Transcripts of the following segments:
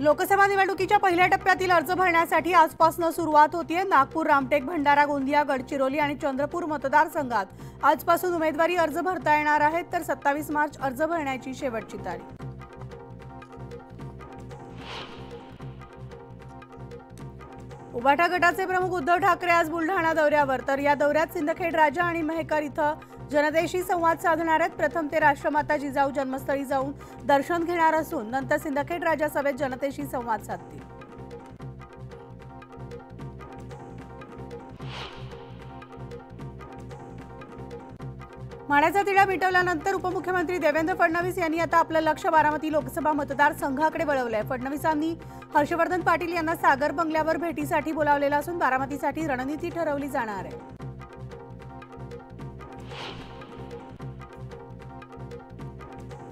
लोकसभा निवडणुकीच्या पहिल्या टप्प्यातील अर्ज भरण्यासाठी आजपासून सुरुवात होतीये. नागपूर रामटेक भंडारा गोंदिया गडचिरोली आणि चंद्रपूर मतदारसंघात आजपासून उमेदवारी अर्ज भरता येणार आहेत. तर सत्तावीस मार्च अर्ज भरण्याची शेवटची तारीख. उबाठा गटाचे प्रमुख उद्धव ठाकरे आज बुलढाणा दौऱ्यावर. तर या दौऱ्यात सिंदखेड राजा आणि मेहकर इथं जनतेशी संवाद साधणार आहेत. प्रथम ते राष्ट्रमाता जिजाऊ जन्मस्थळी जाऊन दर्शन घेणार असून नंतर सिंदखेड राजा सभेत जनतेशी संवाद साधतील. माण्याचा तिढा मिटवल्यानंतर उपमुख्यमंत्री देवेंद्र फडणवीस यांनी आता आपलं लक्ष बारामती लोकसभा मतदारसंघाकडे वळवलंय. फडणवीसांनी हर्षवर्धन पाटील यांना सागर बंगल्यावर भेटीसाठी बोलावलेलं असून बारामतीसाठी रणनीती ठरवली जाणार आहे.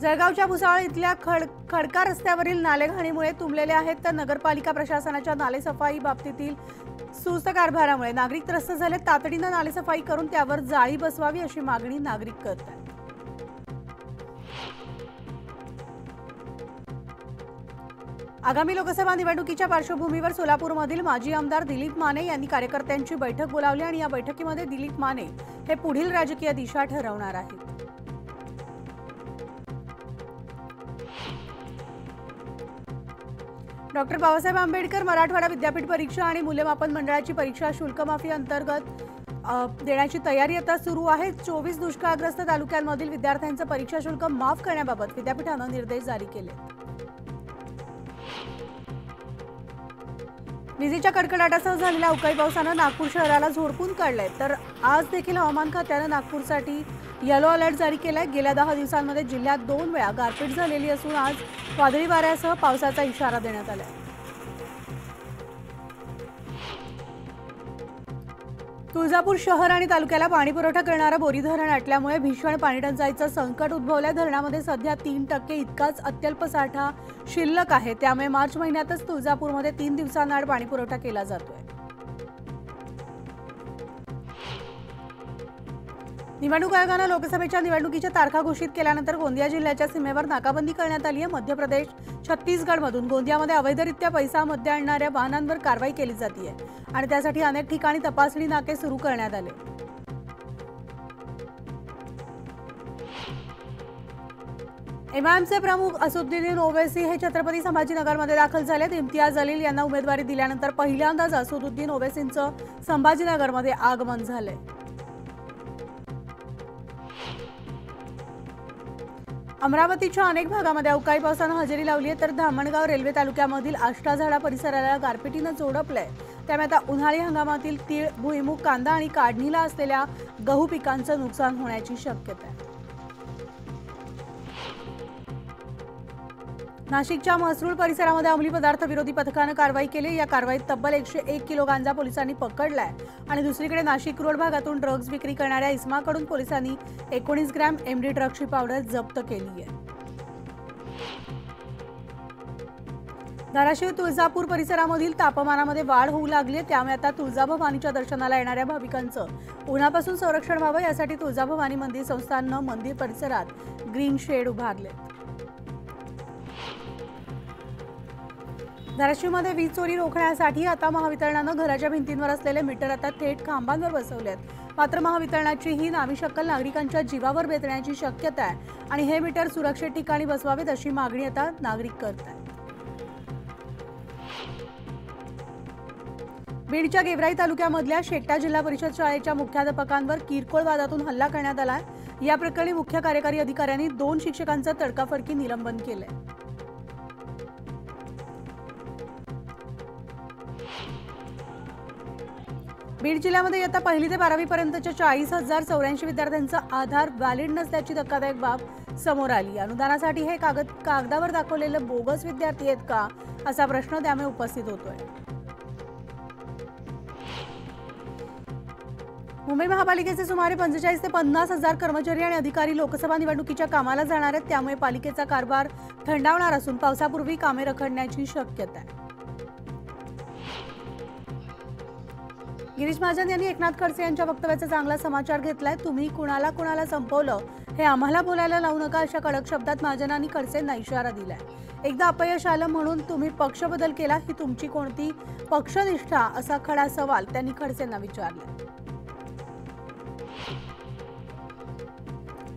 जळगावच्या भुसावळ इथल्या खड खडका रस्त्यावरील नालेघाणीमुळे तुंबलेले आहेत तर नगरपालिका प्रशासनाच्या नालेसफाई बाबतीतील सुस्त कारभारामुळे नागरिक त्रस्त झाले. तातडीनं नालेसफाई करून त्यावर जाळी बसवावी अशी मागणी नागरिक करत आहेत आगामी लोकसभा निवडणुकीच्या पार्श्वभूमीवर सोलापूरमधील माजी आमदार दिलीप माने यांनी कार्यकर्त्यांची बैठक बोलावली आणि या बैठकीमध्ये दिलीप माने हे पुढील राजकीय दिशा ठरवणार आहेत. डॉक्टर बाबासाहेब आंबेडकर मराठवाडा विद्यापीठ परीक्षा आणि मूल्यमापन मंडळाची परीक्षा शुल्क माफी अंतर्गत देण्याची तयारी आता सुरू आहे. चोवीस दुष्काळग्रस्त तालुक्यांमधील विद्यार्थ्यांचं परीक्षा शुल्क माफ करण्याबाबत विद्यापीठानं निर्देश जारी केले. विजेच्या कडकडाटासह झालेल्या अवकाळी पावसानं नागपूर शहराला झोडपून काढलंय. तर आज देखील हवामान खात्यानं नागपूरसाठी येलो अलर्ट जारी केलाय. गेल्या दहा दिवसांमध्ये जिल्ह्यात दोन वेळा गारपीट झालेली असून आज वादळी वाऱ्यासह पावसाचा इशारा देण्यात आलाय. तुळजापूर शहर आणि तालुक्याला पाणी पुरवठा करणारं बोरी धरण आटल्यामुळे भीषण पाणीटंचाईचं संकट उद्भवल्या. धरणामध्ये सध्या तीन टक्के इतकाच अत्यल्प साठा शिल्लक आहे. त्यामुळे मार्च महिन्यातच तुळजापूरमध्ये तीन दिवसांआड पाणी पुरवठा केला जातोय. निवडणूक आयोगानं लोकसभेच्या निवडणुकीच्या तारखा घोषित केल्यानंतर गोंदिया जिल्ह्याच्या सीमेवर नाकाबंदी करण्यात आली आहे. मध्य प्रदेश छत्तीसगडमधून गोंदियामध्ये अवैधरित्या पैसा मध्ये आणणाऱ्या वाहनांवर कारवाई केली जाते आणि त्यासाठी अनेक ठिकाणी तपासणी नाके सुरू करण्यात आले. एमआयएमचे प्रमुख असुद्दीन ओवेसी हे छत्रपती संभाजीनगरमध्ये दाखल झालेत. इम्तियाज अलील यांना उमेदवारी दिल्यानंतर पहिल्यांदाच असुद्दीन ओवेसींचं संभाजीनगरमध्ये आगमन झालंय. अमरावतीच्या अनेक भागामध्ये अवकाळी पावसानं हजेरी लावली आहे तर धामणगाव रेल्वे तालुक्यामधील आष्टाझाडा परिसराला गारपिटीनं जोडपलंय. त्यामुळे आता उन्हाळी हंगामातील तीळ भुईमुग कांदा आणि काढणीला असलेल्या गहू पिकांचं नुकसान होण्याची शक्यता आहे. नाशिकच्या महसूल परिसरामध्ये अंमली पदार्थ विरोधी पथकानं कारवाई केली. या कारवाईत तब्बल एकशे एक किलो गांजा पोलिसांनी पकडलाय. आणि दुसरीकडे नाशिक रोड भागातून ड्रग्ज विक्री करणाऱ्या इस्माकडून पोलिसांनी एकोणीस ग्रॅम एमडी ड्रग्जची पावडर जप्त केली आहे धाराशिव तुळजापूर परिसरामधील तापमानामध्ये वाढ होऊ लागली त्यामुळे आता तुळजाभवानीच्या दर्शनाला येणाऱ्या भाविकांचं उन्हापासून संरक्षण व्हावं यासाठी तुळजाभवानी मंदिर संस्थाननं मंदिर परिसरात ग्रीन शेड उभारले धाराशिवमध्ये वीज चोरी रोखण्यासाठी आता महावितरणानं घराच्या भिंतींवर असलेले मीटर आता थेट खांबांवर बसवले आहेत. मात्र महावितरणाची ही नावी शक्कल नागरिकांच्या जीवावर बेतण्याची शक्यता आहे आणि हे मीटर सुरक्षित ठिकाणी बसवावेत अशी मागणी आता नागरिक करत आहेत. बीडच्या गेवराई तालुक्यामधल्या शेट्टा जिल्हा परिषद शाळेच्या मुख्याध्यापकांवर किरकोळ वादातून हल्ला करण्यात आला या प्रकरणी मुख्य कार्यकारी अधिकाऱ्यांनी दोन शिक्षकांचं तडकाफडकी निलंबन केलंय. बीड जिल्ह्यामध्ये इयत्ता पहिली ते बारावी पर्यंतच्या चाळीस हजार चौऱ्याऐंशी विद्यार्थ्यांचा आधार व्हॅलिड नसल्याची धक्कादायक बाब समोर आली. अनुदानासाठी हे कागद कागदावर दाखवलेलं बोगस विद्यार्थी आहेत का असा प्रश्न त्यामुळे उपस्थित होतोय. मुंबई महापालिकेचे सुमारे पंचेचाळीस ते पन्नास हजार कर्मचारी आणि अधिकारी लोकसभा निवडणुकीच्या कामाला जाणार आहेत त्यामुळे पालिकेचा कारभार थंडावणार असून पावसापूर्वी कामे रखडण्याची शक्यता आहे. गिरीश महाजन यांनी एकनाथ खडसे यांच्या वक्तव्याचा चांगला समाचार घेतलाय. तुम्ही कुणाला कुणाला संपवलं हे आम्हाला बोलायला लावू नका अशा कडक शब्दात महाजनांनी खडसेंना इशारा दिलाय. एकदा अपयश आलं म्हणून तुम्ही पक्ष बदल केला ही तुमची कोणती पक्षनिष्ठा असा खडा सवाल त्यांनी खडसेंना विचारला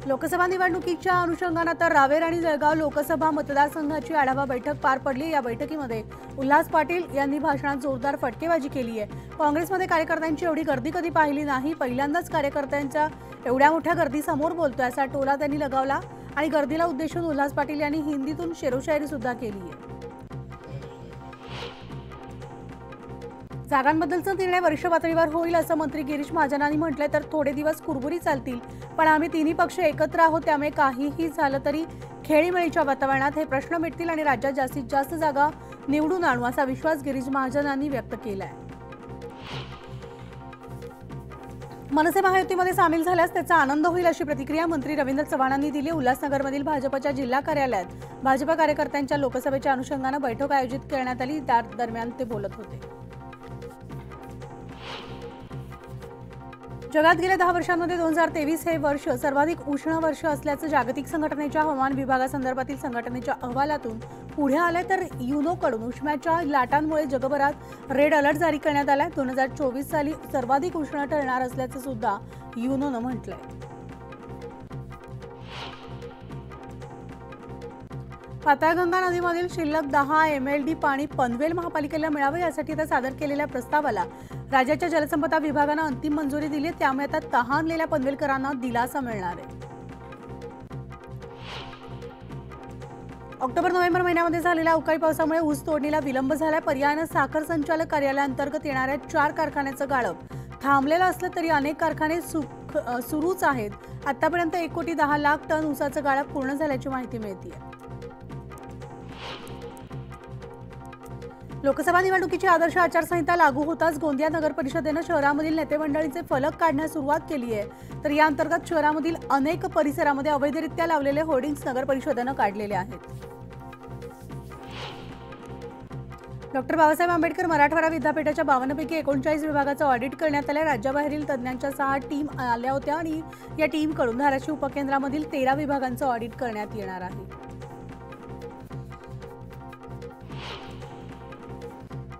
लोकसभा निवडणुकीच्या अनुषंगानं तर रावेर आणि जळगाव लोकसभा मतदारसंघाची आढावा बैठक पार पडली. या बैठकीमध्ये उल्हास पाटील यांनी भाषणात जोरदार फटकेबाजी केली आहे. काँग्रेसमध्ये कार्यकर्त्यांची एवढी गर्दी कधी पाहिली नाही. पहिल्यांदाच कार्यकर्त्यांच्या एवढ्या मोठ्या गर्दीसमोर बोलतोय. असा टोला त्यांनी लगावला आणि गर्दीला उद्देशून उल्हास पाटील यांनी हिंदीतून शेरोशायरी सुद्धा केली आहे. जागांबद्दलचा निर्णय वर्ष पातळीवर होईल असं मंत्री गिरीश महाजनांनी म्हटलंय. तर थोडे दिवस कुरबुरी चालतील. पण आम्ही तिन्ही पक्ष एकत्र आहोत त्यामुळे काहीही झालं तरी खेळीमेळीच्या वातावरणात हे प्रश्न मिटतील आणि राज्यात जास्तीत जास्त जागा निवडून आणू असा विश्वास गिरीश महाजनांनी व्यक्त केलाय. मनसे महायुतीमध्ये सामील झाल्यास त्याचा आनंद होईल अशी प्रतिक्रिया मंत्री रवींद्र चव्हाणांनी दिली. उल्हासनगरमधील भाजपच्या जिल्हा कार्यालयात भाजपा कार्यकर्त्यांच्या लोकसभेच्या अनुषंगानं बैठक आयोजित करण्यात आली. त्या दरम्यान ते बोलत होते. जगात गेल्या दहा वर्षांमध्ये दोन हजार तेवीस हे वर्ष सर्वाधिक उष्ण वर्ष असल्याचं जागतिक संघटनेच्या हवामान विभागासंदर्भातील संघटनेच्या अहवालातून पुढे आलंय. तर युनोकडून उष्म्याच्या लाटांमुळे जगभरात रेड अलर्ट जारी करण्यात आलाय. दोन हजार चोवीस साली सर्वाधिक उष्ण ठरणार असल्याचं सुद्धा युनोनं म्हटलंय. पाताळगंगा नदीमधील शिल्लक दहा एम एल डी पाणी पनवेल महापालिकेला मिळावं यासाठी आता सादर केलेल्या प्रस्तावाला राज्याच्या जलसंपदा विभागानं अंतिम मंजुरी दिली त्यामुळे आता तहानलेल्या पनवेलकरांना दिलासा मिळणार आहे. ऑक्टोबर नोव्हेंबर महिन्यामध्ये झालेल्या अवकाळी पावसामुळे ऊस तोडणीला विलंब झाला पर्यायानं साखर संचालक कार्यालयाअंतर्गत येणाऱ्या चार कारखान्याचं गाळप. थांबलेलं असलं तरी अनेक कारखाने सुख सुरूच आहेत. आतापर्यंत एक कोटी दहा लाख टन ऊसाचं गाळप पूर्ण झाल्याची माहिती मिळते लोकसभा निवडणुकीची आदर्श आचारसंहिता लागू होताच गोंदिया नगर परिषदेनं शहरामधील नेते मंडळींचे फलक काढण्यास सुरुवात केली आहे. तर या अंतर्गत शहरामधील अनेक परिसरामध्ये अवैधरित्या लावलेले होर्डिंग्स नगर परिषदेनं काढलेले आहेत. डॉक्टर बाबासाहेब आंबेडकर मराठवाडा विद्यापीठाच्या बावन्नपैकी एकोणचाळीस विभागाचं ऑडिट करण्यात आलं. राज्याबाहेरील तज्ज्ञांच्या सहा टीम आल्या होत्या आणि या टीमकडून धाराशिव उपकेंद्रामधील तेरा विभागांचं ऑडिट करण्यात येणार आहे.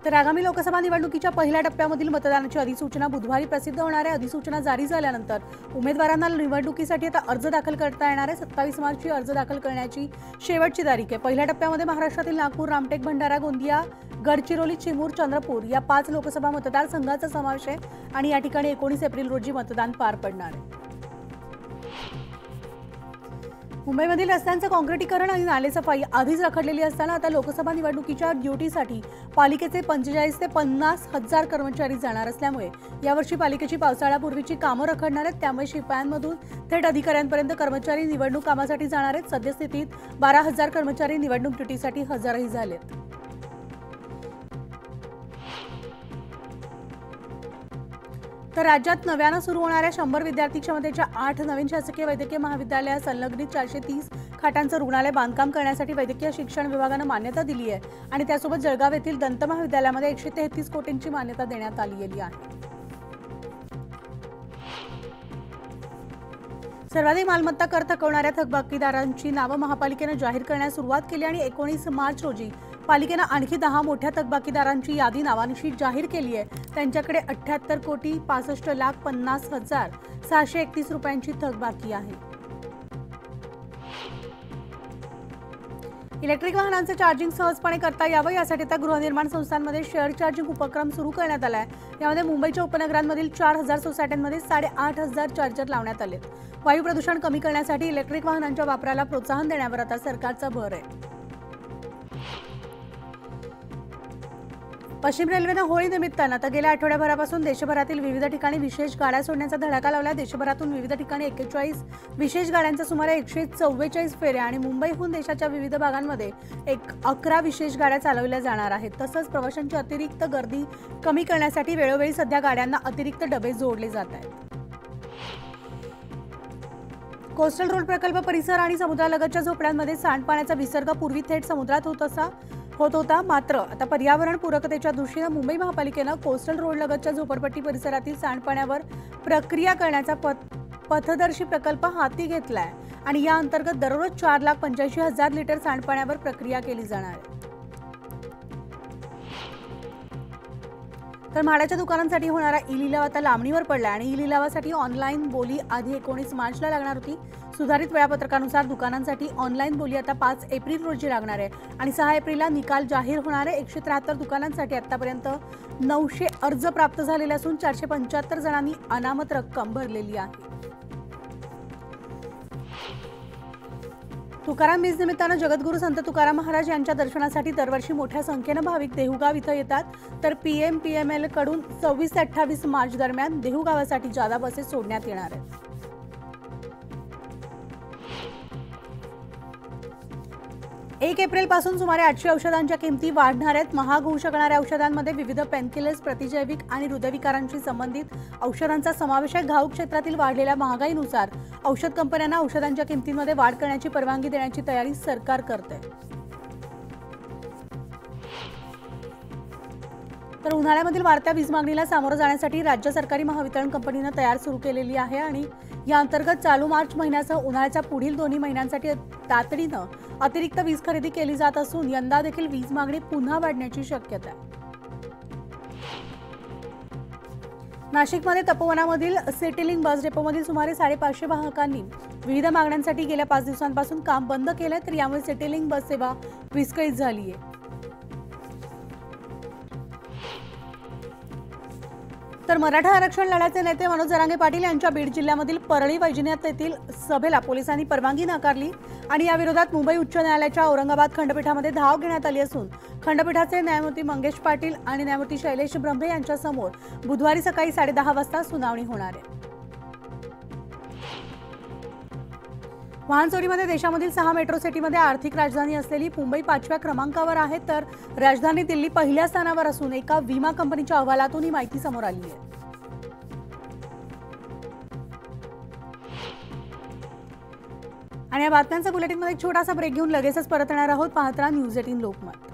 तर आगामी लोकसभा निवडणुकीच्या पहिल्या टप्प्यामधील मतदानाची अधिसूचना बुधवारी प्रसिद्ध होणाऱ्या अधिसूचना जारी झाल्यानंतर उमेदवारांना निवडणुकीसाठी आता अर्ज दाखल करता येणार आहे. सत्तावीस मार्चची अर्ज दाखल करण्याची शेवटची तारीख आहे. पहिल्या टप्प्यामध्ये महाराष्ट्रातील नागपूर रामटेक भंडारा गोंदिया गडचिरोली चिमूर चंद्रपूर या पाच लोकसभा मतदारसंघाचा समावेश आहे आणि या ठिकाणी एकोणीस एप्रिल रोजी मतदान पार पडणार आहे. मुंबईमधील रस्त्यांचं काँक्रिटीकरण आणि नालेसफाई आधीच रखडलेली असताना आता लोकसभा निवडणुकीच्या ड्युटीसाठी पालिकेचे पंचेचाळीस ते पन्नास हजार कर्मचारी जाणार असल्यामुळे यावर्षी पालिकेची पावसाळ्यापूर्वीची कामं रखडणार आहेत. त्यामुळे शिपायांमधून थेट अधिकाऱ्यांपर्यंत कर्मचारी निवडणूक कामासाठी जाणार आहेत. सद्यस्थितीत बारा हजार कर्मचारी निवडणूक ड्युटीसाठी हजरही झालेत. तर राज्यात नव्यानं सुरू होणाऱ्या शंभर विद्यार्थी क्षमतेच्या आठ नवीन शासकीय वैद्यकीय महाविद्यालयात संलग्नित चारशे तीस खाटांचं रुग्णालय बांधकाम करण्यासाठी वैद्यकीय शिक्षण विभागानं मान्यता दिली आहे. आणि त्यासोबत जळगाव येथील दंत महाविद्यालयामध्ये एकशे तेहतीस कोटींची मान्यता देण्यात आलेली आहे. सर्वाधिक मालमत्ता कर थकवणाऱ्या थकबाकीदारांची नावं महापालिकेनं जाहीर करण्यास सुरुवात केली आणि एकोणीस मार्च रोजी पालिकेनं आणखी दहा मोठ्या थकबाकीदारांची यादी नावानिशी जाहीर केली आहे. त्यांच्याकडे अठ्ठ्याहत्तर कोटी पासष्ट लाख पन्नास हजार सहाशे एकतीस रुपयांची थकबाकी आहे. इलेक्ट्रिक वाहनांचं चार्जिंग सहजपणे करता यावं यासाठी आता गृहनिर्माण संस्थांमध्ये शेअर चार्जिंग उपक्रम सुरू करण्यात आला आहे यामध्ये मुंबईच्या उपनगरांमधील चार हजार सोसायट्यांमध्ये साडेआठ हजार चार्जर लावण्यात आले वायू प्रदूषण कमी करण्यासाठी इलेक्ट्रिक वाहनांच्या वापराला प्रोत्साहन देण्यावर आता सरकारचा भर आहे. पश्चिम रेल्वेनं होळी निमित्तानं आता गेल्या आठवड्याभरापासून देशभरातील विविध ठिकाणी विशेष गाड्या सोडण्याचा धडाका लावला देशभरातून विविध ठिकाणी एक्केचाळीस विशेष गाड्यांच्या सुमारे एकशे चव्वेचाळीस फेऱ्या आणि मुंबईहून देशाच्या विविध भागांमध्ये एक अकरा विशेष गाड्या चालवल्या जाणार आहेत. तसंच प्रवाशांची अतिरिक्त गर्दी कमी करण्यासाठी वेळोवेळी सध्या गाड्यांना अतिरिक्त डबे जोडले जात आहेत. कोस्टल रोड प्रकल्प परिसर आणि समुद्रालगतच्या झोपड्यांमध्ये सांडपाण्याचा विसर्ग पूर्वी थेट समुद्रात होत असा होत होता. मात्र आता पर्यावरण पूरकतेच्या दृष्टीनं मुंबई महापालिकेनं कोस्टल रोड लगतच्या झोपडपट्टी परिसरातील सांडपाण्यावर प्रक्रिया करण्याचा पथ पथदर्शी प्रकल्प हाती घेतलाय. आणि या अंतर्गत दररोज चार लाख पंच्याऐंशी हजार लिटर सांडपाण्यावर प्रक्रिया केली जाणार आहे. तर म्हाडाच्या दुकानांसाठी होणारा ई लिलाव आता लांबणीवर पडला आणि ई लिलावासाठी ऑनलाईन बोली आधी एकोणीस मार्चला लागणार होती. सुधारित वेळापत्रकानुसार दुकानांसाठी ऑनलाईन बोली आता पाच एप्रिल रोजी लागणार आहे. आणि सहा एप्रिलला निकाल जाहीर होणार आहे. एकशे त्र्याहत्तर दुकानांसाठी आतापर्यंत नऊशे अर्ज प्राप्त झालेले असून चारशे पंच्याहत्तर जणांनी अनामत रक्कम भरलेली आहे. तुकाराम बीज निमित्तानं जगद्गुरू संत तुकाराम महाराज यांच्या दर्शनासाठी दरवर्षी मोठ्या संख्येनं भाविक देहुगाव इथं येतात. तर पी एम पी एम एलकडून सव्वीस ते अठ्ठावीस मार्च दरम्यान देहू गावासाठी जादा बसेस सोडण्यात येणार आहेत. एक एप्रिलपासून सुमारे आठशे औषधांच्या किमती वाढणार आहेत. महाग होऊ शकणाऱ्या औषधांमध्ये विविध पेनकिलर्स प्रतिजैविक आणि हृदयविकारांशी संबंधित औषधांचा समावेश आहे. घाऊक क्षेत्रातील वाढलेल्या महागाईनुसार औषध कंपन्यांना औषधांच्या किमतींमध्ये वाढ करण्याची परवानगी देण्याची तयारी सरकार करते. तर उन्हाळ्यामधील वाढत्या वीज मागणीला सामोरं जाण्यासाठी राज्य सरकारी महावितरण कंपनीनं तयार सुरू केलेली आहे आणि या अंतर्गत चालू मार्च महिन्यासह उन्हाळ्याच्या पुढील दोन्ही महिन्यांसाठी तातडीनं अतिरिक्त वीज खरेदी केली जात असून यंदा देखील वीज मागणी पुन्हा वाढण्याची शक्यता आहे. नाशिकमध्ये तपोवनामधील सिटिलिंग बस डेपोमधील सुमारे साडेपाचशे वाहकांनी विविध मागण्यांसाठी गेल्या पाच दिवसांपासून काम बंद केलंय तर यामुळे सिटिलिंग बस सेवा विस्कळीत झाली आहे तर मराठा आरक्षण लढ्याचे नेते मनोज जरांगे पाटील यांच्या बीड जिल्ह्यामधील परळी वैजनाथ येथील सभेला पोलिसांनी परवानगी नाकारली आणि या विरोधात मुंबई उच्च न्यायालयाच्या औरंगाबाद खंडपीठामध्ये धाव घेण्यात आली असून खंडपीठाचे न्यायमूर्ती मंगेश पाटील आणि न्यायमूर्ती शैलेश ब्रह्मे यांच्यासमोर बुधवारी सकाळी साडेदहा वाजता सुनावणी होणार आहे. वाहन चोरीमध्ये देशामधील सहा मेट्रो सिटीमध्ये आर्थिक राजधानी असलेली मुंबई पाचव्या क्रमांकावर आहे तर राजधानी दिल्ली पहिल्या स्थानावर असून एका विमा कंपनीच्या अहवालातून ही माहिती समोर आली आहे. आणि या बातम्यांचा बुलेटिनमध्ये एक छोटासा ब्रेक घेऊन लगेचच परत येणार आहोत. पाहत न्यूज एटीन लोकमत.